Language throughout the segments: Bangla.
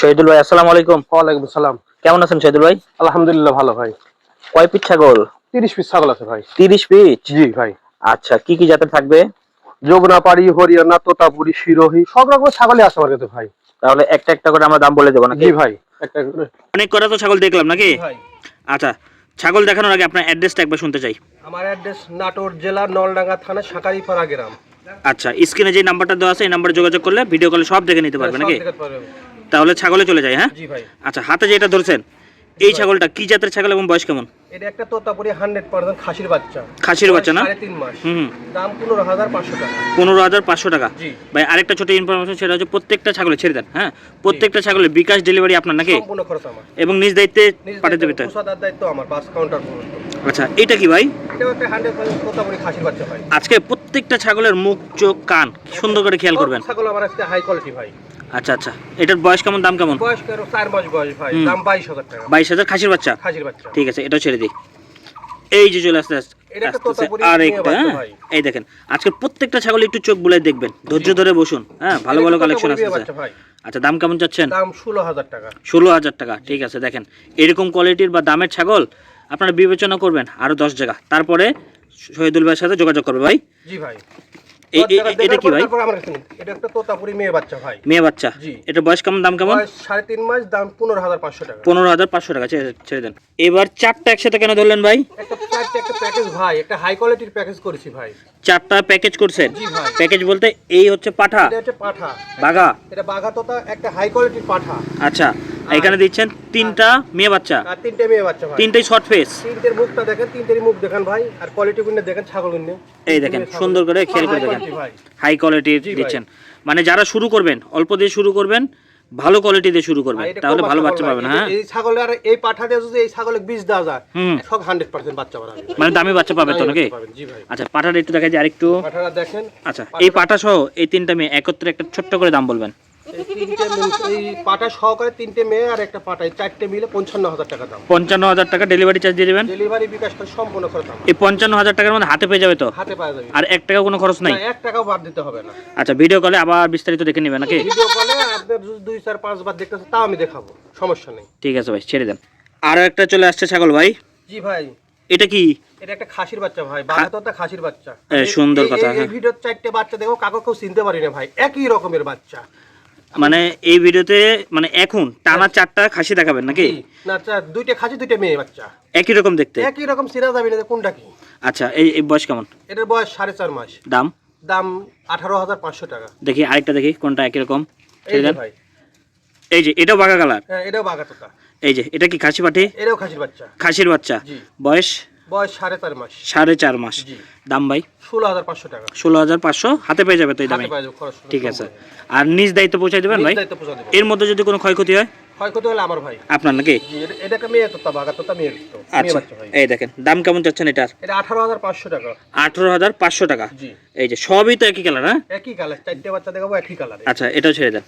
শহীদুল ভাই আসসালামু আলাইকুম। ওয়ালাইকুম সালাম কেমন আছেন শহীদুল ভাই? আলহামদুলিল্লাহ ভালো ভাই। কয় পিস ছাগল? তিরিশ পিস ছাগল আছে ভাই। তিরিশ পিস? জি ভাই। আচ্ছা কি কি জাতের থাকবে? যমুনাপাড়ি হরিয়ানা তোতাপুরি শিরোহী সব রকমের ছাগলই আছে আমার কাছে ভাই। তাহলে একটা একটা করে আমরা দাম বলে দেবো নাকি? জি ভাই একটা করে। অনেক কটা তো ছাগল দেখলাম নাকি? আচ্ছা ছাগল দেখানোর আগে আপনার অ্যাড্রেসটা একবার শুনতে চাই। আমার অ্যাড্রেস নাটোর জেলা নলডাঙ্গা থানা সাকারিপাড়া গ্রাম। আচ্ছা স্ক্রিনে যে নাম্বারটা দেওয়া আছে এই নাম্বারে যোগাযোগ করলে ভিডিও কলে সব দেখে নিতে পারবে নাকি? দেখাতে পারবেন। তাহলে ছাগলে চলে যায় হ্যাঁ? জি ভাই। আচ্ছা হাতে যেটা ধরছেন এই ছাগলটা কি জাতের ছাগল এবং বয়স কেমন? এটা একটা তোতাপুরি হান্ড্রেড পার্সেন্ট খাসির বাচ্চা। খাসির বাচ্চা না? তিন মাস। হুম দাম পনেরো হাজার পাঁচশো টাকা। পনেরো হাজার পাঁচশো টাকা। ভাই আরেকটা ছোট ইনফরমেশন সেটা হচ্ছে প্রত্যেকটা ছাগলে ছেড়ে দেন হ্যাঁ? প্রত্যেকটা ছাগলের বিকাশ ডেলিভারি আপনার নাকি? সম্পূর্ণ খরচ আমার। এবং নিজ দায়িত্বে দেবে দায়িত্ব, আমার বাস কাউন্টার আচ্ছা এটা কি ভাই? আজকে প্রত্যেকটা ছাগলের মুখ চোখ কান সুন্দর করে খেয়াল করবেন। ছাগল আমার আজকে হাই কোয়ালিটি ভাই। আচ্ছা আচ্ছা। এটার বয়স কেমন? দাম কেমন? বয়স চার মাস বয়স ভাই। দাম বাইশ হাজার টাকা। বাইশ হাজার? খাসির বাচ্চা? খাসির বাচ্চা। ঠিক আছে এটাও ছেড়ে দিই। এই যে চলে আসতে আসতে আর একটা হ্যাঁ? এই দেখেন আজকে প্রত্যেকটা ছাগল একটু চোখ বুলাই দেখবেন। ধৈর্য ধরে বসুন হ্যাঁ? ভালো ভালো কালেকশন ভাই। আচ্ছা দাম কেমন চাচ্ছেন? দাম ষোলো হাজার টাকা। ষোলো হাজার টাকা ঠিক আছে দেখেন। এরকম কোয়ালিটির বা দামের ছাগল আপনারা বিবেচনা করবেন আরও দশ জায়গা। তারপরে শহীদুল ভাইয়ের সাথে যোগাযোগ করবে ভাই। জি ভাই। এটা কি ভাই। এটা একটা তোতাপুরি মেয়ে বাচ্চা ভাই। মেয়ে বাচ্চা? জি। এটা বয়স কেমন দাম কেমন? সাড়ে তিন মাস দাম পনেরো হাজার পাঁচশো টাকা। পনেরো হাজার পাঁচশো টাকা ছেড়ে দেন। এবার চারটা একসাথে কেন ধরলেন ভাই? একটা চারটে একটা প্যাকেজ ভাই একটা হাই কোয়ালিটির প্যাকেজ করেছি ভাই। চারটা প্যাকেজ করছেন? প্যাকেজ বলতে এই হচ্ছে পাঠা? এটা হচ্ছে পাঠা। বাঘা? এটা বাঘা তোতা একটা হাই কোয়ালিটির পাঠা। আচ্ছা। এখানে দিচ্ছেন তিনটা মেয়ে বাচ্চা। আর তিনটে মেয়ে বাচ্চা ভাই। তিনটাই শর্ট ফেস তিনটের মুখটা দেখেন তিনটেরই মুখ দেখেন ভাই। আর কোয়ালিটি গুলো দেখেন ছাগলগুলো এই দেখেন সুন্দর করে খেয়াল করে দেখেন। হাই কোয়ালিটির জি দিচ্ছেন। মানে যারা শুরু করবেন অল্প দিয়ে শুরু করবেন ভালো কোয়ালিটি দিয়ে শুরু করবেন। তাহলে ভালো বাচ্চা পাবেন হ্যাঁ? এই ছাগলের আর এই পাঠা দিয়ে যদি এই ছাগলে বীজ দেওয়া যায় হুম। সব হান্ড্রেড পার্সেন্ট বাচ্চা বাড়াবে মানে দামি বাচ্চা পাবে তো নাকি? পাবেন, আচ্ছা পাঠাটা একটু দেখা যায় আরেকটু। পাঠাটা দেখেন। আচ্ছা এই পাঠা সহ এই তিনটা মেয়ে একত্রে একটা ছোট্ট করে দাম বলবেন। তিনটে এই পাটা সহকারে তিনটে মেয়ে আর একটা চারটে মিলে পঞ্চান্ন হাজার টাকা দাম। পঞ্চান্ন হাজার টাকা ডেলিভারি চার্জ দিয়ে দেবেন? ডেলিভারি বিকাশ করে সম্পূর্ণ খরচ এই পঞ্চান্ন হাজার টাকার মধ্যে হাতে পেয়ে যাবে তো? হাতে পাওয়া যাবে। আর এক টাকা কোনো খরচ নাই? এক টাকাও বাদ দিতে হবে না। আচ্ছা ভিডিও কলে আবার বিস্তারিত দেখে নেবেন নাকি? ভিডিও কলে আপনার দুই চার পাঁচ বার দেখতেছে তাও আমি দেখাবো সমস্যা নেই। ঠিক আছে ভাই ছেড়ে দেন। আরও একটা চলে আসছে ছাগল ভাই। জি ভাই। এটা কি? এটা একটা খাসির বাচ্চা ভাই খাসির বাচ্চা। সুন্দর কথা, এই- এই হ্যাঁ। ভিডিওর চারটে বাচ্চা দেখো কাকু কেউ চিনতে পারি না ভাই একই রকমের বাচ্চা। মানে এই ভিডিওতে মানে এখন টানা চারটা খাসি দেখাবেন নাকি? না চা- দুইটা খাসি দুইটা মেয়ে বাচ্চা। একই রকম দেখতে? একই রকম চেনা যাবে না কোনটা কি? আচ্ছা এই এই বয়স কেমন? এটার বয়স সাড়ে চার মাস। দাম? দাম আঠারো হাজার পাঁচশো টাকা। দেখি আরেকটা দেখি কোনটা একই রকম? এই যে ভাই। এই যে এটাও বাঘা কালার? হ্যাঁ এটাও বাঘা তোতা। এই যে এটা কি খাসি পাঠি? এটাও খাসির বাচ্চা। খাসির বাচ্চা। বয়স? বয়স সাড়ে চার মাস। সাড়ে চার মাস। দাম ভাই? ষোলো হাজার পাঁচশো টাকা। ষোলো হাজার পাঁচশো। হাতে পেয়ে যাবে তো এই দামে? ঠিক আছে। আর নিজ দায়িত্ব পৌঁছাই দেবেন ভাই? পৌঁছা। এর মধ্যে যদি কোনো ক্ষয়ক্ষতি হয়? ক্ষয়ক্ষতি হলে আমার ভাই। আপনার নাকি? জি এটা- এটা মেয়ে তোতা বাঘা তোতা মেয়ে আচ্ছা। এই দেখেন দাম কেমন চাচ্ছেন এটার? এটা আঠারো হাজার পাঁচশো টাকা। আঠারো হাজার পাঁচশো টাকা। এই যে সবই তো একই কালার হ্যাঁ? একই কালার চারটে বাচ্চা দেখাবো একই কালার আচ্ছা এটাও ছেড়ে দেন।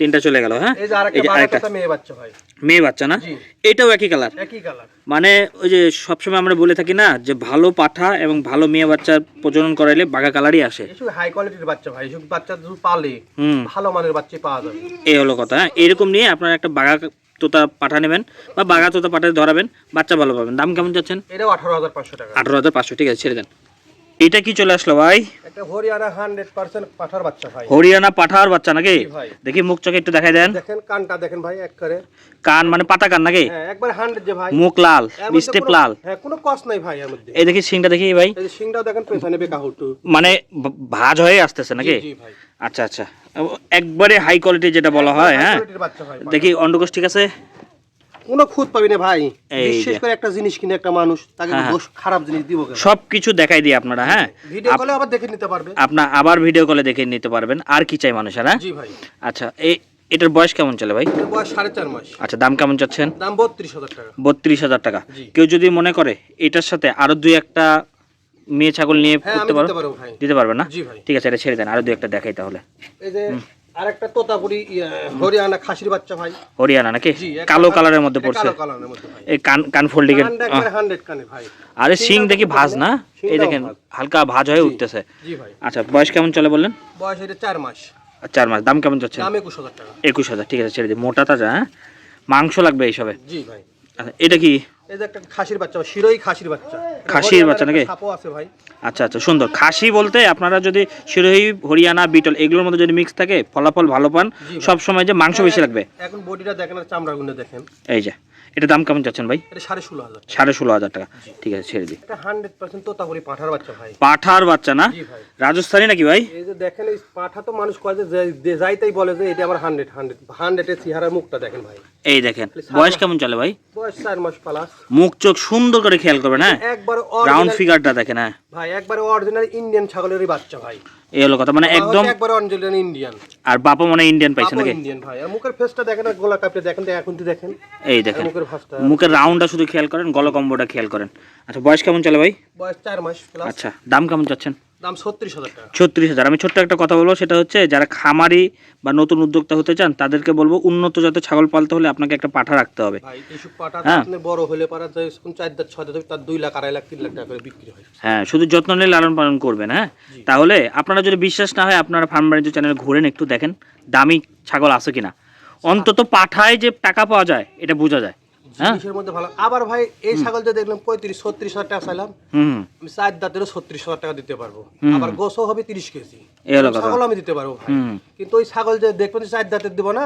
তিনটা চলে গেল হ্যাঁ? এই যে আরেকটা মেয়ে বাচ্চা ভাই মেয়ে বাচ্চা না? এটাও একই কালার একই কালার মানে ওই যে সবসময় আমরা বলে থাকি না যে ভালো পাঠা এবং ভালো মেয়ে বাচ্চা প্রজনন করাইলে বাঘা কালারই আসে। হাই কোয়ালিটির বাচ্চা ভাই এসব বাচ্চা যদি পালে ভালো মানের বাচ্চা পাওয়া যাবে। এই হলো কথা হ্যাঁ? এরকম নিয়ে আপনারা একটা বাঘা তোতা পাঠা নেবেন বা বাঘা তোতা পাঠা ধরাবেন বাচ্চা ভালো পাবেন। দাম কেমন যাচ্ছেন? এটাও আঠারো হাজার পাঁচশো টাকা। আঠারো হাজার পাঁচশো ঠিক আছে ছেড়ে দেন। এটা কি চলে আসলো ভাই? হরিয়ানা হান্ড্রেড পার্সেন্ট পাঠার বাচ্চা ভাই। হরিয়ানা পাঠার বাচ্চা নাকি? দেখি মুখ চোখে একটু দেখাই দেন। দেখেন কানটা দেখেন ভাই এক করে। কান মানে পাতা কান নাকি? হ্যাঁ একবার হান্ড্রেড যে ভাই। মুখ লাল স্টেপ লাল। হ্যাঁ কোনো কষ্ট নাই ভাই এর মধ্যে। এই দেখি সিংটা দেখি ভাই। এই সিংটাও দেখেন পেছনে বেকা হুটু। মানে ভাঁজ হয়ে আসতেছে নাকি? জি ভাই। আচ্ছা আচ্ছা। একবারে হাই কোয়ালিটি যেটা বলা হয় হ্যাঁ? দেখি অন্ডকোষ ঠিক আছে? কোনো খুঁত পাবি না ভাই। বিশেষ করে একটা জিনিস কিনে একটা মানুষ তাকে হ্যাঁ, দোষ খারাপ জিনিস দিব কেন? সব কিছু দেখাই দিই আপনারা হ্যাঁ। ভিডিও কলে আবার দেখে নিতে পারবে। আপনার আবার ভিডিও কলে দেখে নিতে পারবেন আর কি চাই মানুষের হ্যাঁ? জি ভাই। আচ্ছা এই এটার বয়স কেমন চলে ভাই? বয়স সাড়ে চার মাস। আচ্ছা দাম কেমন চাচ্ছেন? দাম বত্রিশ হাজার টাকা। বত্রিশ হাজার টাকা। কেউ যদি মনে করে এটার সাথে আরও দুই একটা মেয়ে ছাগল নিয়ে হ্যাঁ করতে পারো দিতে পারবে না? ঠিক আছে এটা ছেড়ে দেন আরও দুই একটা দেখাই তাহলে। এই যে আরেকটা তোতাপুরি হরিয়ানা খাসির বাচ্চা ভাই। হরিয়ানা নাকি? কালো কালারের মধ্যে পড়ছে। এই কান কান ফোল্ডিং এর 100 কানে ভাই। আরে সিং দেখি ভাজ না? এই দেখেন হালকা ভাজ হয়ে উঠতেছে। জি ভাই। আচ্ছা বয়স কেমন চলে বললেন? বয়স এটা চার মাস। চার মাস দাম কেমন যাচ্ছে? দাম একুশ হাজার টাকা। ঠিক আছে ছেড়ে দিই। মোটা তাজা হ্যাঁ? মাংস লাগবে এইসবে? জি ভাই। আচ্ছা, এটা কি? এই যে একটা খাসির বাচ্চা শিরোই খাসির বাচ্চা। খাসির বাচ্চা নাকি? সাপও আছে ভাই। আচ্ছা আচ্ছা সুন্দর। খাসি বলতে আপনারা যদি হরিয়ানা বিটল এগুলোর মধ্যে যদি মিক্স থাকে ফলাফল ভালো পান সবসময় সব সময় যে মাংস বেশি লাগবে। এখন বডিটা দেখেন আর চামড়া গুনে দেখেন। এই যে। এটা দাম কেমন যাচ্ছেন ভাই? সাড়ে ষোলো হাজার সাড়ে ষোলো হাজার টাকা। ঠিক আছে ছেড়ে দিই। হান্ড্রেড পার্সেন্ট তোতাপুরি পাঠার বাচ্চা ভাই। পাঠার বাচ্চা না? রাজস্থানি নাকি ভাই? এই যে দেখেন এই পাঠা তো মানুষ কয় যে যে- যে যাইতেই বলে যে এটা আমার হান্ড্রেড হান্ড্রেড হান্ড্রেডের চেহারার মুখটা দেখেন ভাই। এই দেখেন বয়স কেমন চলে ভাই? বয়স চার মাস প্লাস মুখ চোখ সুন্দর করে খেয়াল করবেন হ্যাঁ? একবার রাউন্ড ফিগারটা দেখেন হ্যাঁ। ভাই একবারে অরিজিনাল ইন্ডিয়ান ছাগলেরই বাচ্চা ভাই। এই হলো কথা মানে একদম একবার অঞ্জলিয়ান ইন্ডিয়ান আর বাবা মনে ইন্ডিয়ান পাইছে নাকি? ইন্ডিয়ান ভাই আর মুখের ফেসটা দেখেন আর গোলা কাপড়ে দেখেন তো এখন তো দেখেন। এই দেখেন মুখের ভাসটা মুখের রাউন্ডটা শুধু খেয়াল করেন গলকম্বটা খেয়াল করেন। আচ্ছা বয়স কেমন চলে ভাই? বয়স 4 মাস প্লাস আচ্ছা দাম কেমন চাচ্ছেন? দাম ছত্রিশ হাজার টাকা। ছত্রিশ হাজার। আমি ছোট্ট একটা কথা বলব সেটা হচ্ছে যারা খামারি বা নতুন উদ্যোক্তা হতে চান তাদেরকে বলব উন্নত জাতের ছাগল পালতে হলে আপনাকে একটা পাঠা রাখতে হবে। হ্যাঁ। বড় হলে পারা চার দাঁত ছয় দাঁত তার দুই লাখ আড়াই লাখ তিন লাখ টাকা করে বিক্রি হয়। হ্যাঁ শুধু যত্ন নিয়ে লালন পালন করবেন হ্যাঁ? তাহলে আপনারা যদি বিশ্বাস না হয় আপনারা ফার্ম বাণিজ্য চ্যানেলে ঘুরেন একটু দেখেন দামি ছাগল আছে কিনা। অন্তত পাঠায় যে টাকা পাওয়া যায় এটা বোঝা যায়। জিনিসের মধ্যে ভালো। আবার ভাই এই দেখলাম পঁয়ত্রিশ ছত্রিশ হাজার টাকা চাইলাম। আমি চার দাঁতেরও ছত্রিশ হাজার টাকা দিতে পারব। আবার গোসও হবে তিরিশ কেজি। ছাগল আমি দিতে পারব ভাই। কিন্তু ওই ছাগল যে দেখবেন চার দাঁতের দিব না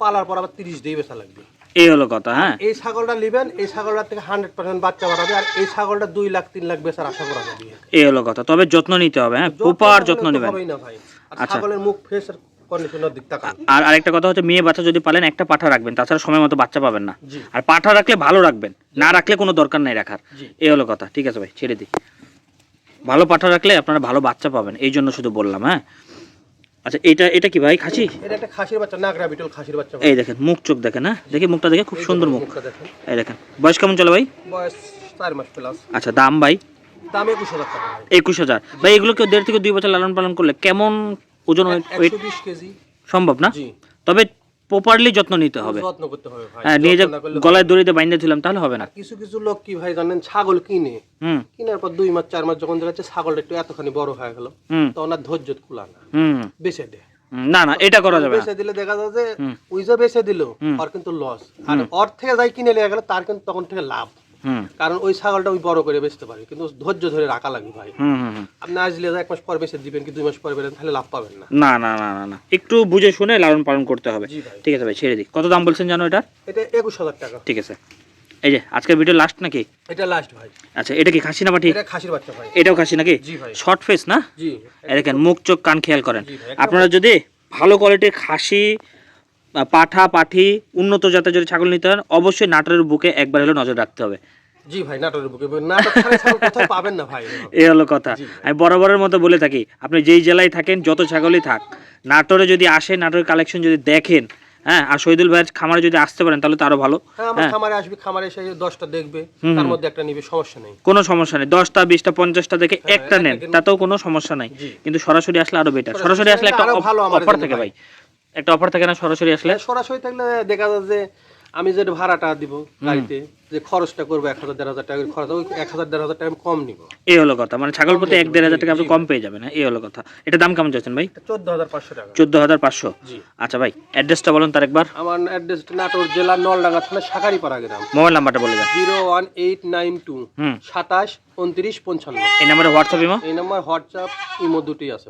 পালার পর আবার তিরিশ দিয়ে বেচা লাগবে। এই হলো কথা হ্যাঁ। এই ছাগলটা নেবেন এই ছাগলটার থেকে হান্ড্রেড পার্সেন্ট বাচ্চা বাড়াবে আর এই ছাগলটা দুই লাখ তিন লাখ বেচার আশা করা যাবে। এই হলো কথা। তবে যত্ন নিতে হবে হ্যাঁ। প্রপার যত্ন নেবেন। না ভাই। আর আচ্ছা। ছাগলের মুখ ফেস কন্ডিশনের দিক তাকান। আর আরেকটা কথা হচ্ছে মেয়ে বাচ্চা যদি পালেন একটা পাঠা রাখবেন তাছাড়া সময় মতো বাচ্চা পাবেন না। আর পাঠা রাখলে ভালো রাখবেন না রাখলে কোনো দরকার নাই রাখার। এই হলো কথা ঠিক আছে ভাই ছেড়ে দিই। ভালো পাঠা রাখলে আপনারা ভালো বাচ্চা পাবেন এই জন্য শুধু বললাম হ্যাঁ? আচ্ছা এটা এটা কি ভাই খাসি? এটা একটা খাসির বাচ্চা নাগরা বিটল খাসির বাচ্চা এই দেখেন মুখ চোখ দেখেন হ্যাঁ? দেখি মুখটা দেখে খুব সুন্দর মুখ। এই দেখেন বয়স কেমন চলে ভাই? বয়স চার মাস প্লাস আচ্ছা দাম ভাই? দাম একুশ হাজার ভাই। একুশ হাজার। ভাই এগুলো কেউ দেড় থেকে দুই বছর লালন পালন করলে কেমন ওজন ওয়েট কেজি। সম্ভব না? তবে প্রপারলি যত্ন নিতে হবে। যত্ন করতে হবে ভাই। হ্যাঁ নিয়ে যে গলায় দড়িতে বাইন্ধে দিলাম তাহলে হবে না। কিছু কিছু লোক কি ভাই জানেন ছাগল কিনে। হুম। কেনার পর দুই মাস চার মাস যখন দেখা যাচ্ছে ছাগলটা একটু এতখানি বড় হয়ে গেল। তখন আর ধৈর্য কুলা না। হুম। বেঁচে দেয়। না না এটা করা যাবে বেঁচে দিলে দেখা যায় যে হুম। উইজা বেঁচে দিল আর কিন্তু লস আর ওর থেকে যাই কিনে নিয়ে গেল তার কিন্তু তখন থেকে লাভ। কারণ ওই ছাগলটা ওই বড় করে বেচতে পারে কিন্তু ধৈর্য ধরে রাখা লাগবে ভাই। আপনি আসলে এক মাস পর বেচে দিবেন কি দুই মাস পর বেরেন তাহলে লাভ পাবেন না। না না না না একটু বুঝে শুনে লালন পালন করতে হবে। ঠিক আছে ভাই ছেড়ে দিই। কত দাম বলছেন জানো এটা এটা একুশ হাজার টাকা। ঠিক আছে। এই যে আজকের ভিডিও লাস্ট নাকি? এটা লাস্ট ভাই। আচ্ছা এটা কি খাসি না পাঠি এটা খাসির বাচ্চা ভাই। এটাও খাসি নাকি? জি ভাই। শর্ট ফেস না? জি। দেখেন মুখ চোখ কান খেয়াল করেন। আপনারা যদি ভালো কোয়ালিটির খাসি পাঠা পাঠি উন্নত জাতের যদি ছাগল নিতে হন অবশ্যই নাটোরের বুকে একবার হলেও নজর রাখতে হবে। জি ভাই নাটোরের বুকে। নাটক কোথাও পাবেন না ভাই। এই হলো কথা। আমি বরাবরের মতো বলে থাকি আপনি যেই জেলায় থাকেন যত ছাগলই থাক নাটোরে যদি আসেন নাটোরের কালেকশন যদি দেখেন হ্যাঁ আর শহীদুল ভাইয়ের খামারে যদি আসতে পারেন তাহলে তো আরও ভালো। হ্যাঁ হ্যাঁ। খামারে আসবে খামারে এসে দশটা দেখবে তার মধ্যে একটা নিবে সমস্যা নেই। কোনো সমস্যা নেই দশটা বিশটা পঞ্চাশটা দেখে হ্যাঁ, একটা নেন তাতেও কোনো সমস্যা নাই। কিন্তু সরাসরি আসলে আরও বেটার সরাসরি আসলে একটা অফার থাকে ভাই। একটা অফার থাকে না সরাসরি আসলে? সরাসরি থাকলে দেখা যায় যে আমি যে ভাড়াটা দিব গাড়িতে যে খরচটা করব এক হাজার দেড় হাজার টাকা খরচ ওই এক হাজার দেড় হাজার টাকা কম নিব। এই হলো কথা মানে ছাগল প্রতি এক দেড় হাজার টাকা আপনি কম পেয়ে যাবেন হ্যাঁ এই হলো কথা। এটা দাম কেমন চাচ্ছেন ভাই? চোদ্দ হাজার পাঁচশো টাকা। চোদ্দ হাজার পাঁচশো? জি। আচ্ছা ভাই অ্যাড্রেসটা বলুন তার একবার। আমার অ্যাড্রেস নাটোর জেলা নলডাঙ্গা থানা শাকারিপাড়া গ্রাম। মোবাইল নাম্বারটা বলে যান zero one eight nine two সাতাশ উনত্রিশ পঞ্চান্ন। এই নাম্বারে হোয়াটসঅ্যাপ ইমো? এই নাম্বার হোয়াটসঅ্যাপ ইমো দুটোই আছে।